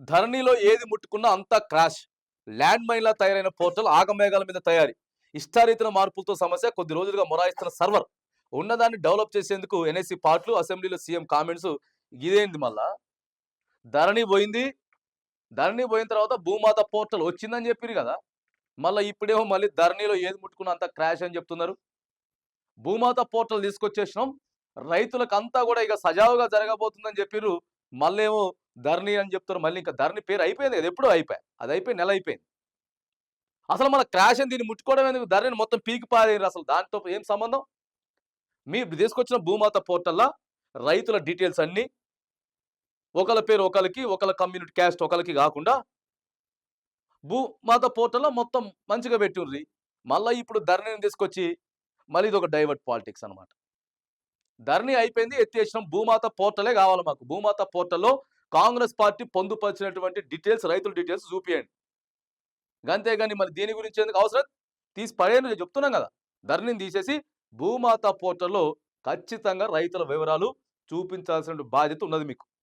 ధరణిలో ఏది ముట్టుకున్నా అంతా క్రాష్. ల్యాండ్ మైన్లా తయారైన పోర్టల్ ఆగమేఘాల మీద తయారీ. ఇష్టారీతిన మార్పులతో సమస్య కొద్ది రోజులుగా మొరాయిస్తున్న సర్వర్. ఉన్నదాన్ని డెవలప్ చేసేందుకు ఎన్ఎస్సి పార్ట్లు అసెంబ్లీలో సీఎం కామెంట్స్ ఇదేంది మళ్ళా? ధరణి పోయింది. ధరణి పోయిన తర్వాత భూమాత పోర్టల్ వచ్చిందని చెప్పారు కదా. మళ్ళీ ఇప్పుడేమో మళ్ళీ ధరణిలో ఏది ముట్టుకున్నా అంతా క్రాష్ అని చెప్తున్నారు. భూమాత పోర్టల్ తీసుకొచ్చేసినాం. రైతులకు అంతా కూడా ఇక సజావుగా జరగబోతుందని చెప్పిర్రు. మళ్ళేమో ధరణి అని చెప్తారు. మళ్ళీ ఇంకా ధరణి పేరు అయిపోయింది కదా ఎప్పుడో అయిపోయి. అది అయిపోయి నెల అయిపోయింది. అసలు మన క్రాష్ అని దీన్ని ముట్టుకోవడం ఎందుకు? ధరణిని మొత్తం పీకి పారేరు అసలు. దాంతో ఏం సంబంధం? మీరు తీసుకొచ్చిన భూమాత పోర్టల్లో రైతుల డీటెయిల్స్ అన్నీ ఒకళ్ళ పేరు ఒకరికి ఒకళ్ళ కమ్యూనిటీ క్యాస్ట్ ఒకరికి కాకుండా భూమాత పోర్టల్లో మొత్తం మంచిగా పెట్టుండ్రి. మళ్ళీ ఇప్పుడు ధరణిని తీసుకొచ్చి మళ్ళీ ఇది ఒక డైవర్ట్ పాలిటిక్స్ అన్నమాట. ధరణి అయిపోయింది ఎత్తేసినాం. భూమాత పోర్టలే కావాలి మాకు. భూమాత పోర్టల్లో కాంగ్రెస్ పార్టీ పొందుపరిచినటువంటి డీటెయిల్స్ రైతుల డీటెయిల్స్ చూపియండి. అంతేగాని మరి దీని గురించి ఎందుకు అవసరం? తీసి పడేయను నేను చెప్తున్నాం కదా. ధరణిని తీసేసి భూమాత పోర్టల్లో ఖచ్చితంగా రైతుల వివరాలు చూపించాల్సిన బాధ్యత ఉన్నది మీకు.